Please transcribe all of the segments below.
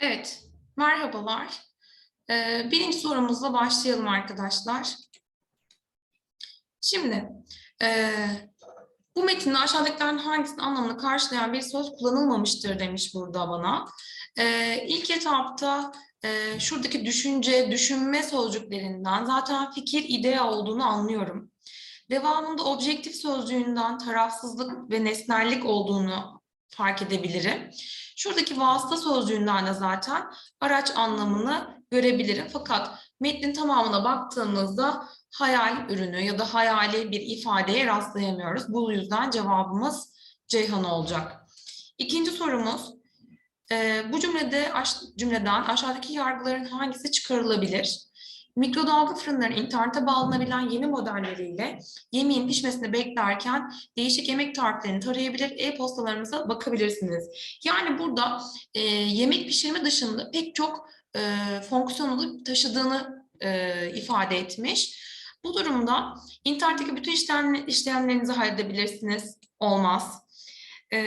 Evet, merhabalar. Ee, birinci sorumuzla başlayalım arkadaşlar. Şimdi, e, bu metinde aşağıdakilerin hangisinin anlamını karşılayan bir söz kullanılmamıştır demiş burada bana. Ee, ilk etapta e, şuradaki düşünce, düşünme sözcüklerinden zaten fikir, idea olduğunu anlıyorum. Devamında objektif sözcüğünden tarafsızlık ve nesnellik olduğunu fark edebilirim. Şuradaki vasıta sözcüğünden de zaten araç anlamını görebilirim. Fakat metnin tamamına baktığımızda hayal ürünü ya da hayali bir ifadeye rastlayamıyoruz. Bu yüzden cevabımız Ceyhan olacak. İkinci sorumuz, e, bu cümlede cümleden aşağıdaki yargıların hangisi çıkarılabilir? Mikrodalga fırınların internete bağlanabilen yeni modelleriyle yemeğin pişmesini beklerken değişik yemek tariflerini tarayabilir, e-postalarımıza bakabilirsiniz. Yani burada e, yemek pişirme dışında pek çok e, fonksiyonu taşıdığını e, ifade etmiş. Bu durumda internetteki bütün işlem, işlemlerinizi halledebilirsiniz. Olmaz. E,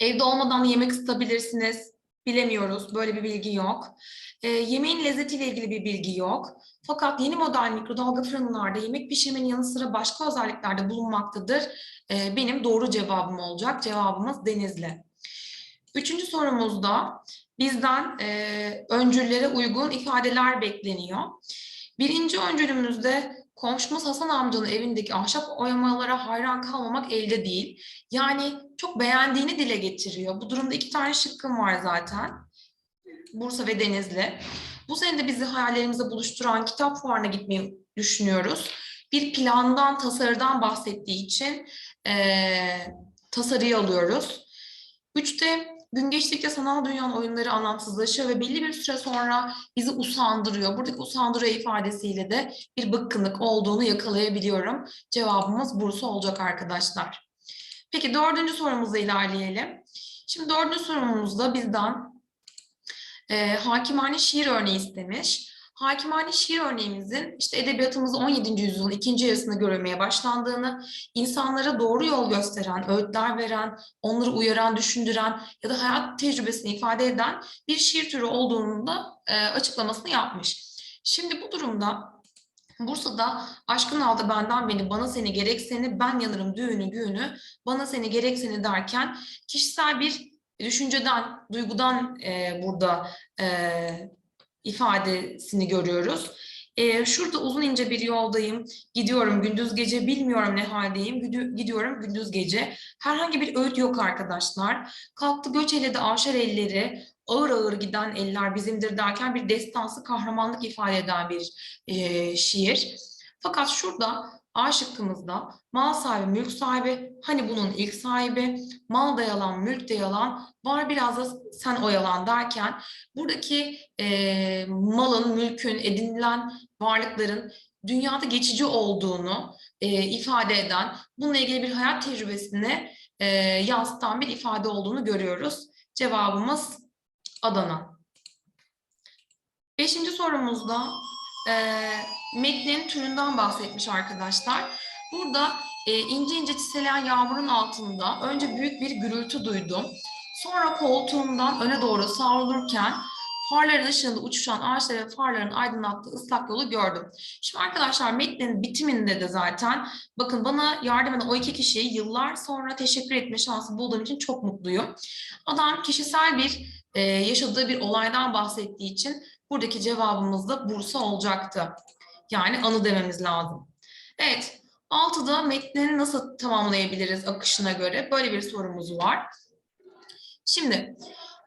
evde olmadan yemek ısıtabilirsiniz. Bilemiyoruz. Böyle bir bilgi yok. E, yemeğin lezzetiyle ilgili bir bilgi yok. Fakat yeni model mikrodalga fırınlarda yemek pişirmenin yanı sıra başka özelliklerde bulunmaktadır. E, benim doğru cevabım olacak. Cevabımız Denizli. Üçüncü sorumuzda bizden e, öncüllere uygun ifadeler bekleniyor. Birinci öncülümüzde komşumuz Hasan amcanın evindeki ahşap oyamalara hayran kalmamak elde değil. Yani çok beğendiğini dile getiriyor. Bu durumda iki tane şıkkım var zaten. Bursa ve Denizli. Bu sene de bizi hayallerimizle buluşturan kitap fuarına gitmeyi düşünüyoruz. Bir plandan, tasarıdan bahsettiği için eee tasarıyı alıyoruz. Üçte gün geçtikçe sanal dünyanın oyunları anlamsızlaşıyor ve belli bir süre sonra bizi usandırıyor. Buradaki usandırıyor ifadesiyle de bir bıkkınlık olduğunu yakalayabiliyorum. Cevabımız Bursa olacak arkadaşlar. Peki dördüncü sorumuza ilerleyelim. Şimdi dördüncü sorumuzda bizden e, hakimane şiir örneği istemiş. Hakimane şiir örneğimizin işte edebiyatımızda 17. yüzyılın ikinci yarısında görülmeye başlandığını, insanlara doğru yol gösteren, öğütler veren, onları uyaran, düşündüren ya da hayat tecrübesini ifade eden bir şiir türü olduğunu da e, açıklamasını yapmış. Şimdi bu durumda Bursa'da aşkın aldı benden beni, bana seni gerek seni, ben yanarım düğünü güğünü, bana seni gerek seni derken kişisel bir düşünceden, duygudan e, burada e, ifadesini görüyoruz. E, şurada uzun ince bir yoldayım, gidiyorum gündüz gece, bilmiyorum ne haldeyim, gidiyorum gündüz gece. Herhangi bir öğüt yok arkadaşlar. Kalktı göç eledi avşar elleri, ağır ağır giden eller bizimdir derken bir destansı kahramanlık ifade eden bir e, şiir. Fakat şurada A şıkkımızda mal sahibi, mülk sahibi, hani bunun ilk sahibi, mal da yalan, mülk de yalan, var biraz da sen oyalan derken buradaki e, malın, mülkün, edinilen varlıkların dünyada geçici olduğunu e, ifade eden, bununla ilgili bir hayat tecrübesini e, yansıtan bir ifade olduğunu görüyoruz. Cevabımız Adana. Beşinci sorumuzda e, metnin türünden bahsetmiş arkadaşlar. Burada e, ince ince çiselen yağmurun altında önce büyük bir gürültü duydum. Sonra koltuğumdan öne doğru savrulurken farların ışığında uçuşan ağaçları ve farların aydınlattığı ıslak yolu gördüm. Şimdi arkadaşlar metnin bitiminde de zaten bakın bana yardım eden o iki kişiyi yıllar sonra teşekkür etme şansı bulduğum için çok mutluyum. Adam kişisel bir e, yaşadığı bir olaydan bahsettiği için buradaki cevabımız da Bursa olacaktı. Yani anı dememiz lazım. Evet, altıda metnini nasıl tamamlayabiliriz akışına göre? Böyle bir sorumuz var. Şimdi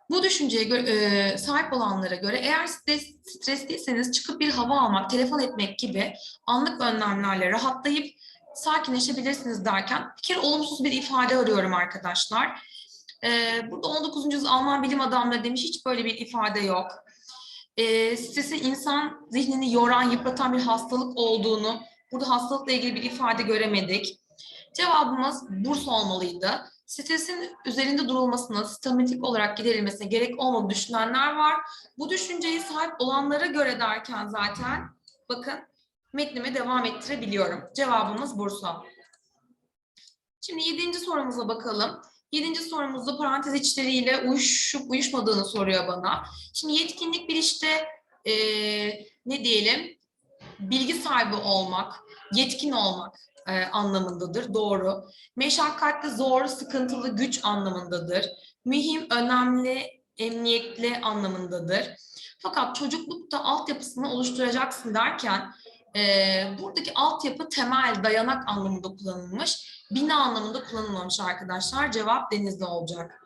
bu düşünceye göre, e, sahip olanlara göre eğer stres, stresliyseniz çıkıp bir hava almak, telefon etmek gibi anlık önlemlerle rahatlayıp sakinleşebilirsiniz derken bir kere olumsuz bir ifade arıyorum arkadaşlar. E, burada 19. yüzyıl Alman bilim adamları demiş hiç böyle bir ifade yok. E, stresin insan zihnini yoran, yıpratan bir hastalık olduğunu, burada hastalıkla ilgili bir ifade göremedik. Cevabımız Bursa olmalıydı. Stresin üzerinde durulmasına, sistematik olarak giderilmesine gerek olmadığını düşünenler var. Bu düşünceyi sahip olanlara göre derken zaten bakın metnime devam ettirebiliyorum. Cevabımız Bursa. Şimdi yedinci sorumuza bakalım. Yedinci sorumuzda parantez içleriyle uyuşup uyuşmadığını soruyor bana. Şimdi yetkinlik bir işte eee, ne diyelim bilgi sahibi olmak, yetkin olmak eee, anlamındadır. Doğru. Meşakkatli, zor, sıkıntılı, güç anlamındadır. Mühim, önemli, emniyetli anlamındadır. Fakat çocuklukta altyapısını oluşturacaksın derken eee, buradaki altyapı temel, dayanak anlamında kullanılmış. Bina anlamında kullanılmamış arkadaşlar. Cevap denizli olacak.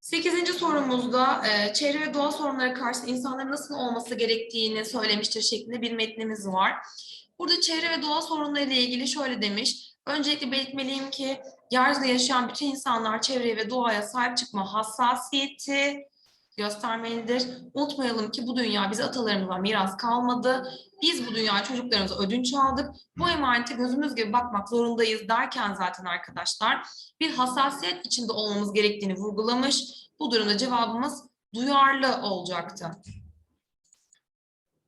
Sekizinci sorumuzda e, çevre ve doğa sorunları karşısında insanların nasıl olması gerektiğini söylemiştir şeklinde bir metnimiz var. Burada çevre ve doğa sorunları ile ilgili şöyle demiş. Öncelikle belirtmeliyim ki yeryüzünde yaşayan bütün insanlar çevreye ve doğaya sahip çıkma hassasiyeti göstermelidir. Unutmayalım ki bu dünya bize atalarımızdan miras kalmadı. Biz bu dünya çocuklarımıza ödünç aldık. Bu emanete gözümüz gibi bakmak zorundayız derken zaten arkadaşlar bir hassasiyet içinde olmamız gerektiğini vurgulamış. Bu durumda cevabımız duyarlı olacaktı.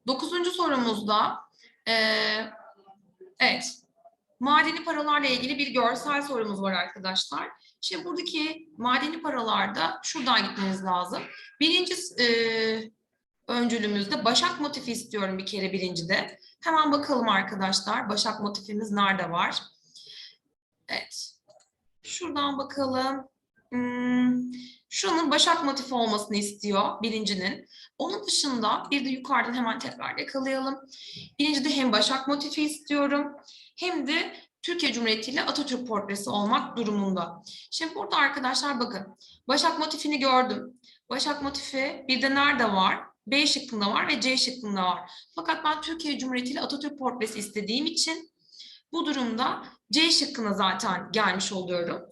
Dokuzuncu sorumuzda eee, evet madeni paralarla ilgili bir görsel sorumuz var arkadaşlar. Şimdi buradaki madeni paralarda şuradan gitmeniz lazım. Birinci eee öncülümüzde başak motifi istiyorum bir kere birincide. Hemen bakalım arkadaşlar başak motifimiz nerede var? Evet. Şuradan bakalım. Hmm, şunun başak motifi olmasını istiyor birincinin. Onun dışında bir de yukarıdan hemen tekrar yakalayalım. Birincide hem başak motifi istiyorum hem de Türkiye Cumhuriyeti ile Atatürk portresi olmak durumunda. Şimdi burada arkadaşlar bakın. Başak motifini gördüm. Başak motifi bir de nerede var? B şıkkında var ve C şıkkında var. Fakat ben Türkiye Cumhuriyeti ile Atatürk portresi istediğim için bu durumda C şıkkına zaten gelmiş oluyorum.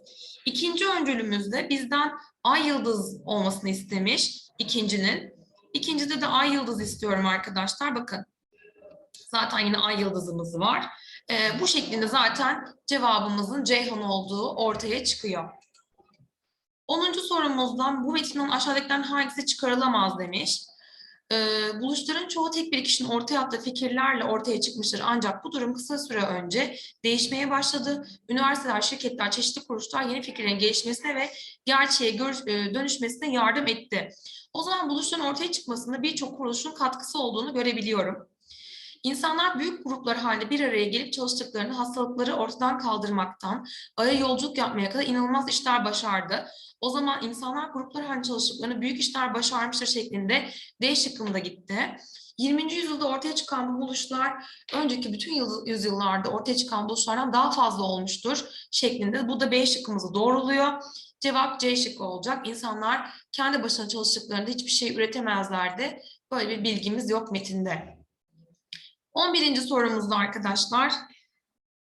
İkinci öncülümüzde bizden ay yıldız olmasını istemiş ikincinin. İkincide de ay yıldız istiyorum arkadaşlar. Bakın zaten yine ay yıldızımız var. Ee, bu şeklinde zaten cevabımızın Ceyhan olduğu ortaya çıkıyor. 10. sorumuzdan bu metinin aşağıdakilerden hangisi çıkarılamaz demiş. Ee, buluşların çoğu tek bir kişinin ortaya attığı fikirlerle ortaya çıkmıştır. Ancak bu durum kısa süre önce değişmeye başladı. Üniversiteler, şirketler, çeşitli kuruluşlar yeni fikirlerin gelişmesine ve gerçeğe gör- e, dönüşmesine yardım etti. O zaman buluşların ortaya çıkmasında birçok kuruluşun katkısı olduğunu görebiliyorum. İnsanlar büyük gruplar halinde bir araya gelip çalıştıklarını hastalıkları ortadan kaldırmaktan, aya yolculuk yapmaya kadar inanılmaz işler başardı. O zaman insanlar gruplar halinde çalıştıklarını büyük işler başarmıştır şeklinde D şıkkında gitti. 20. yüzyılda ortaya çıkan bu buluşlar önceki bütün yıl- yüzyıllarda ortaya çıkan buluşlardan daha fazla olmuştur şeklinde. Bu da B şıkkımızı doğruluyor. Cevap C şıkkı olacak. İnsanlar kendi başına çalıştıklarında hiçbir şey üretemezlerdi. Böyle bir bilgimiz yok metinde. 11. sorumuzda arkadaşlar.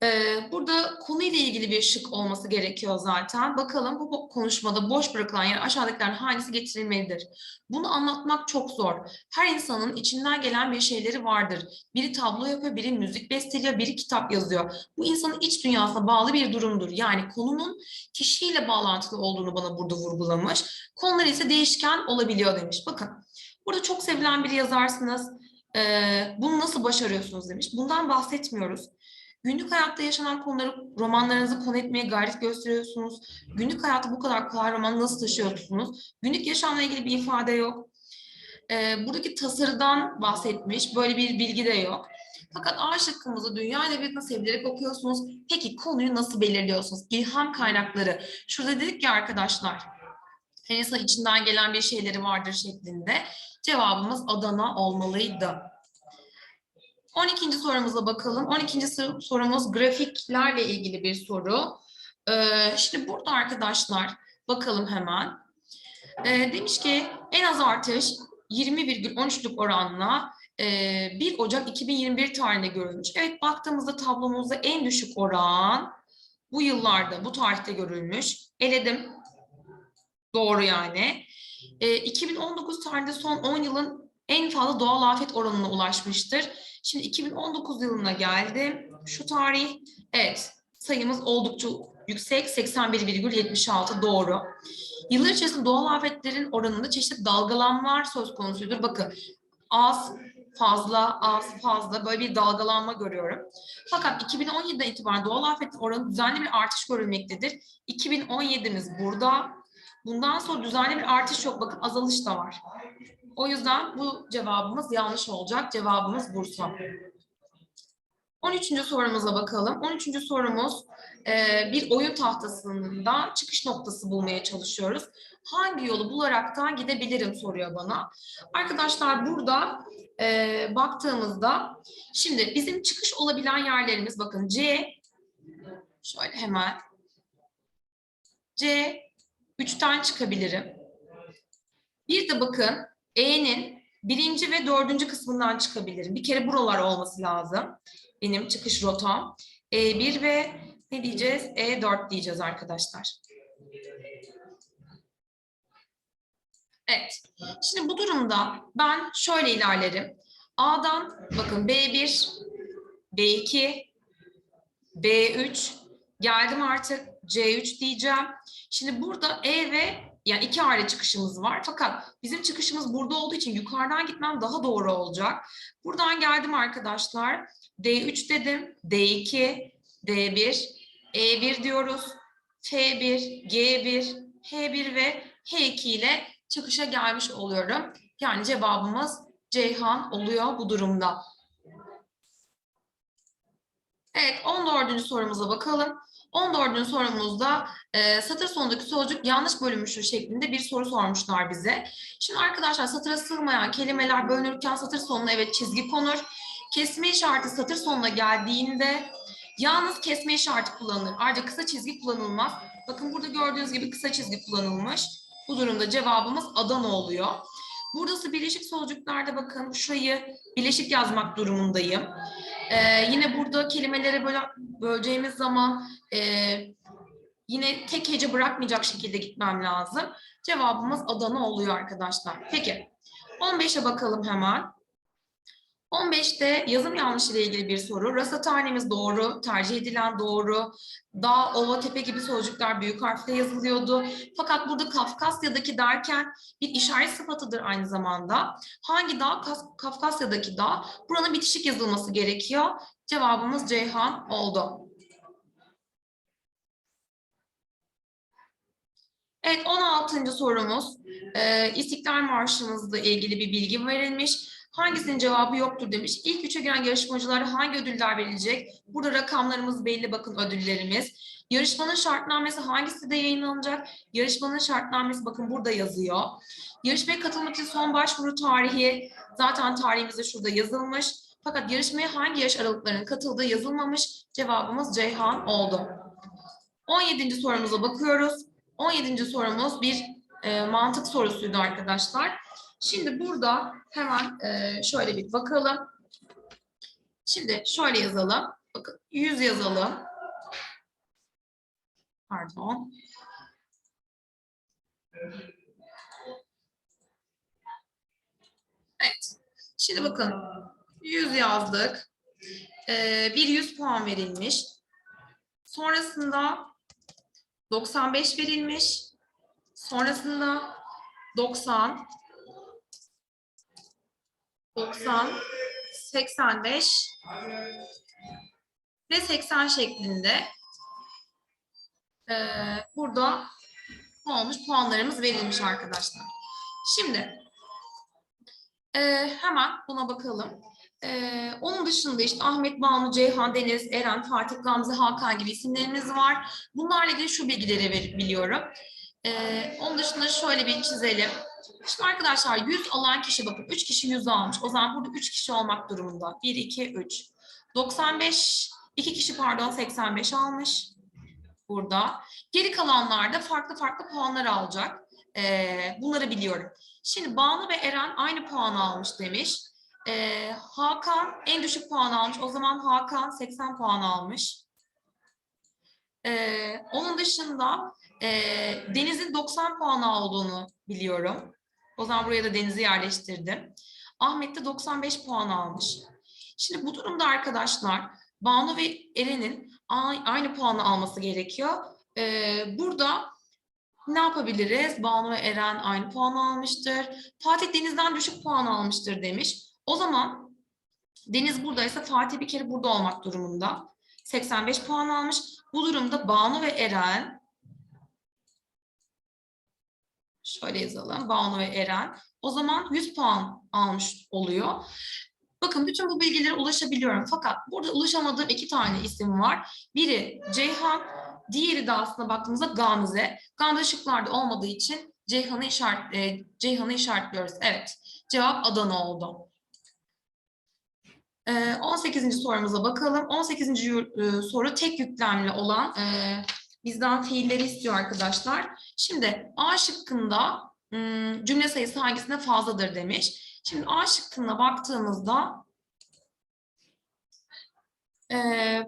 Ee, burada konuyla ilgili bir şık olması gerekiyor zaten. Bakalım bu konuşmada boş bırakılan yer aşağıdakilerden hangisi getirilmelidir? Bunu anlatmak çok zor. Her insanın içinden gelen bir şeyleri vardır. Biri tablo yapıyor, biri müzik besteliyor, biri kitap yazıyor. Bu insanın iç dünyasına bağlı bir durumdur. Yani konunun kişiyle bağlantılı olduğunu bana burada vurgulamış. Konular ise değişken olabiliyor demiş. Bakın burada çok sevilen bir yazarsınız. Ee, bunu nasıl başarıyorsunuz demiş. Bundan bahsetmiyoruz. Günlük hayatta yaşanan konuları romanlarınızı konu etmeye gayret gösteriyorsunuz. Günlük hayatı bu kadar kolay roman nasıl taşıyorsunuz? Günlük yaşamla ilgili bir ifade yok. Ee, buradaki tasarıdan bahsetmiş. Böyle bir bilgi de yok. Fakat A şıkkımızı dünya edebiyatını sevilerek okuyorsunuz. Peki konuyu nasıl belirliyorsunuz? İlham kaynakları. Şurada dedik ya arkadaşlar. Her insan içinden gelen bir şeyleri vardır şeklinde. Cevabımız Adana olmalıydı. 12. sorumuza bakalım. 12. sor- sorumuz grafiklerle ilgili bir soru. Ee, şimdi burada arkadaşlar bakalım hemen. Ee, demiş ki en az artış 20,13'lük oranla e, 1 Ocak 2021 tarihinde görülmüş. Evet baktığımızda tablomuzda en düşük oran bu yıllarda, bu tarihte görülmüş. Eledim. Doğru yani. E, 2019 tarihinde son 10 yılın en fazla doğal afet oranına ulaşmıştır. Şimdi 2019 yılına geldim. Şu tarih, evet sayımız oldukça yüksek. 81,76 doğru. Yıllar içerisinde doğal afetlerin oranında çeşitli dalgalanmalar söz konusuydur. Bakın az, fazla, az, fazla böyle bir dalgalanma görüyorum. Fakat 2017'den itibaren doğal afet oranı düzenli bir artış görülmektedir. 2017'miz burada. Bundan sonra düzenli bir artış yok. Bakın azalış da var. O yüzden bu cevabımız yanlış olacak. Cevabımız Bursa. 13. sorumuza bakalım. 13. sorumuz e, bir oyun tahtasında çıkış noktası bulmaya çalışıyoruz. Hangi yolu bularaktan gidebilirim soruyor bana. Arkadaşlar burada e, baktığımızda şimdi bizim çıkış olabilen yerlerimiz bakın C şöyle hemen C 3'ten çıkabilirim. Bir de bakın E'nin birinci ve dördüncü kısmından çıkabilirim. Bir kere buralar olması lazım. Benim çıkış rotam. E1 ve ne diyeceğiz? E4 diyeceğiz arkadaşlar. Evet. Şimdi bu durumda ben şöyle ilerlerim. A'dan bakın B1, B2, B3 geldim artık C3 diyeceğim. Şimdi burada E ve yani iki ayrı çıkışımız var. Fakat bizim çıkışımız burada olduğu için yukarıdan gitmem daha doğru olacak. Buradan geldim arkadaşlar. D3 dedim. D2, D1, E1 diyoruz. F1, G1, H1 ve H2 ile çıkışa gelmiş oluyorum. Yani cevabımız Ceyhan oluyor bu durumda. Evet 14. sorumuza bakalım. 14. sorumuzda e, satır sonundaki sözcük yanlış bölünmüştür şeklinde bir soru sormuşlar bize. Şimdi arkadaşlar satıra sığmayan kelimeler bölünürken satır sonuna evet çizgi konur. Kesme işareti satır sonuna geldiğinde yalnız kesme işareti kullanılır. Ayrıca kısa çizgi kullanılmaz. Bakın burada gördüğünüz gibi kısa çizgi kullanılmış. Bu durumda cevabımız Adana oluyor. Buradası birleşik sözcüklerde bakın şurayı birleşik yazmak durumundayım. Ee, yine burada kelimelere böyle böleceğimiz zaman e, yine tek hece bırakmayacak şekilde gitmem lazım. Cevabımız Adana oluyor arkadaşlar. Peki 15'e bakalım hemen. 15'te yazım yanlışı ile ilgili bir soru. Rasathanemiz doğru, tercih edilen doğru. Dağ, ova, tepe gibi sözcükler büyük harfle yazılıyordu. Fakat burada Kafkasya'daki derken bir işaret sıfatıdır aynı zamanda. Hangi dağ? Kas- Kafkasya'daki dağ. Buranın bitişik yazılması gerekiyor. Cevabımız Ceyhan oldu. Evet 16. sorumuz. Ee, İstiklal Marşımızla ilgili bir bilgi verilmiş. Hangisinin cevabı yoktur demiş. İlk üçe giren yarışmacılara hangi ödüller verilecek? Burada rakamlarımız belli bakın ödüllerimiz. Yarışmanın şartnamesi hangisi de yayınlanacak? Yarışmanın şartnamesi bakın burada yazıyor. Yarışmaya katılmak için son başvuru tarihi zaten tarihimizde şurada yazılmış. Fakat yarışmaya hangi yaş aralıklarının katıldığı yazılmamış. Cevabımız Ceyhan oldu. 17. sorumuza bakıyoruz. 17. sorumuz bir e, mantık sorusuydu arkadaşlar. Şimdi burada hemen e, şöyle bir bakalım. Şimdi şöyle yazalım. Bakın 100 yazalım. Pardon. Evet. Şimdi bakın 100 yazdık. Ee, bir 100 puan verilmiş. Sonrasında 95 verilmiş. Sonrasında 90 90 85 ve 80 şeklinde ee, burada olmuş puanlarımız verilmiş arkadaşlar. Şimdi e, hemen buna bakalım. Ee, onun dışında işte Ahmet, Banu, Ceyhan, Deniz, Eren, Fatih, Gamze, Hakan gibi isimlerimiz var. Bunlarla ilgili şu bilgileri biliyorum. Ee, onun dışında şöyle bir çizelim. Şimdi arkadaşlar 100 alan kişi bakın 3 kişi 100 almış. O zaman burada 3 kişi olmak durumunda. 1, 2, 3. 95, 2 kişi pardon 85 almış burada. Geri kalanlar da farklı farklı puanlar alacak. Ee, bunları biliyorum. Şimdi Banu ve Eren aynı puanı almış demiş. Ee, Hakan en düşük puan almış. O zaman Hakan 80 puan almış. Ee, onun dışında e, Deniz'in 90 puan olduğunu biliyorum. O zaman buraya da Deniz'i yerleştirdim. Ahmet de 95 puan almış. Şimdi bu durumda arkadaşlar Banu ve Eren'in aynı puanı alması gerekiyor. Ee, burada ne yapabiliriz? Banu ve Eren aynı puan almıştır. Fatih Deniz'den düşük puan almıştır demiş. O zaman Deniz buradaysa Fatih bir kere burada olmak durumunda. 85 puan almış. Bu durumda Banu ve Eren şöyle yazalım. Banu ve Eren o zaman 100 puan almış oluyor. Bakın bütün bu bilgilere ulaşabiliyorum. Fakat burada ulaşamadığım iki tane isim var. Biri Ceyhan, diğeri de aslında baktığımızda Gamze. Gamze şıklarda olmadığı için Ceyhan'ı işaret, e, Ceyhan'ı işaretliyoruz. Evet, cevap Adana oldu. Ee, 18. sorumuza bakalım. 18. yu- e, soru tek yüklemli olan e, bizden fiilleri istiyor arkadaşlar. Şimdi A şıkkında hmm, cümle sayısı hangisinde fazladır demiş. Şimdi A şıkkına baktığımızda e,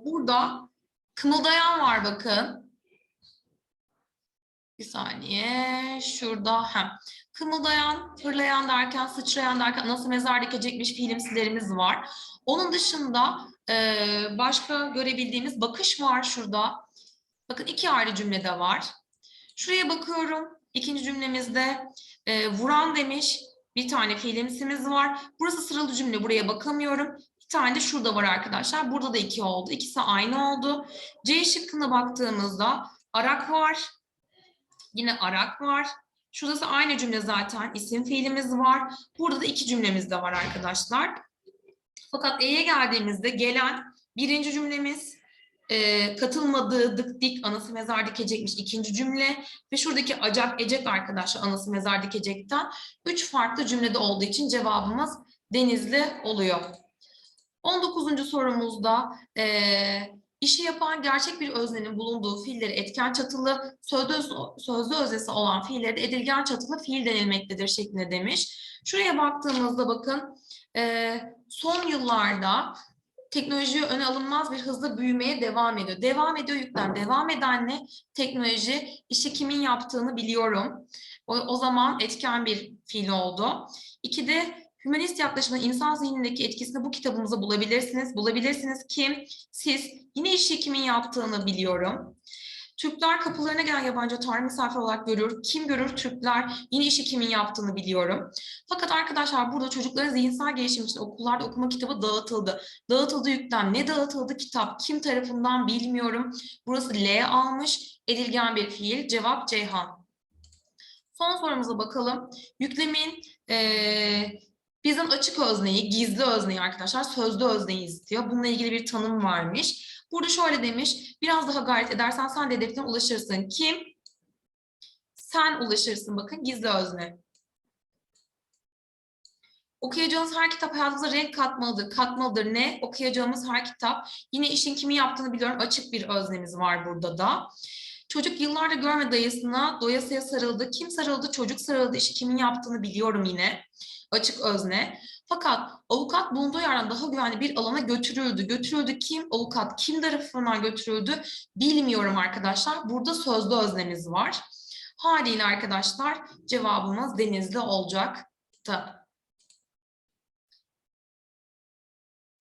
burada kımıldayan var bakın. Bir saniye. Şurada hem kımıldayan, fırlayan derken, sıçrayan derken nasıl mezar dikecekmiş fiilimsilerimiz var. Onun dışında e, başka görebildiğimiz bakış var şurada. Bakın iki ayrı cümlede var. Şuraya bakıyorum. İkinci cümlemizde e, vuran demiş. Bir tane fiilimsimiz var. Burası sıralı cümle. Buraya bakamıyorum. Bir tane de şurada var arkadaşlar. Burada da iki oldu. İkisi aynı oldu. C şıkkına baktığımızda arak var. Yine arak var. Şurası aynı cümle zaten. İsim fiilimiz var. Burada da iki cümlemiz de var arkadaşlar. Fakat E'ye geldiğimizde gelen birinci cümlemiz e, katılmadığı dik anası mezar dikecekmiş ikinci cümle ve şuradaki acak ecek arkadaşlar anası mezar dikecekten üç farklı cümlede olduğu için cevabımız Denizli oluyor. 19. sorumuzda e, işi yapan gerçek bir öznenin bulunduğu fiilleri etken çatılı, sözlü, sözlü öznesi olan fiilleri de edilgen çatılı fiil denilmektedir şeklinde demiş. Şuraya baktığımızda bakın e, son yıllarda teknoloji öne alınmaz bir hızla büyümeye devam ediyor. Devam ediyor yüklem. Devam eden ne? Teknoloji işi kimin yaptığını biliyorum. O, o zaman etken bir fiil oldu. İki de hümanist yaklaşımın insan zihnindeki etkisini bu kitabımızda bulabilirsiniz. Bulabilirsiniz kim? Siz. Yine işi kimin yaptığını biliyorum. Türkler kapılarına gelen yabancı tarih misafir olarak görür. Kim görür? Türkler. Yine işi kimin yaptığını biliyorum. Fakat arkadaşlar burada çocukların zihinsel gelişim için okullarda okuma kitabı dağıtıldı. Dağıtıldı yüklem. Ne dağıtıldı kitap? Kim tarafından bilmiyorum. Burası L almış. Edilgen bir fiil. Cevap Ceyhan. Son sorumuza bakalım. Yüklemin eee bizden açık özneyi, gizli özneyi arkadaşlar sözlü özneyi istiyor. Bununla ilgili bir tanım varmış. Burada şöyle demiş, biraz daha gayret edersen sen de hedefine ulaşırsın. Kim? Sen ulaşırsın bakın gizli özne. Okuyacağınız her kitap hayatınıza renk katmalıdır. Katmalıdır ne? Okuyacağımız her kitap. Yine işin kimi yaptığını biliyorum. Açık bir öznemiz var burada da. Çocuk yıllardır görme dayısına doyasıya sarıldı. Kim sarıldı? Çocuk sarıldı. İşi kimin yaptığını biliyorum yine. Açık özne. Fakat avukat bulunduğu yerden daha güvenli bir alana götürüldü. Götürüldü kim? Avukat kim tarafından götürüldü? Bilmiyorum arkadaşlar. Burada sözlü öznemiz var. Haliyle arkadaşlar cevabımız denizli olacak da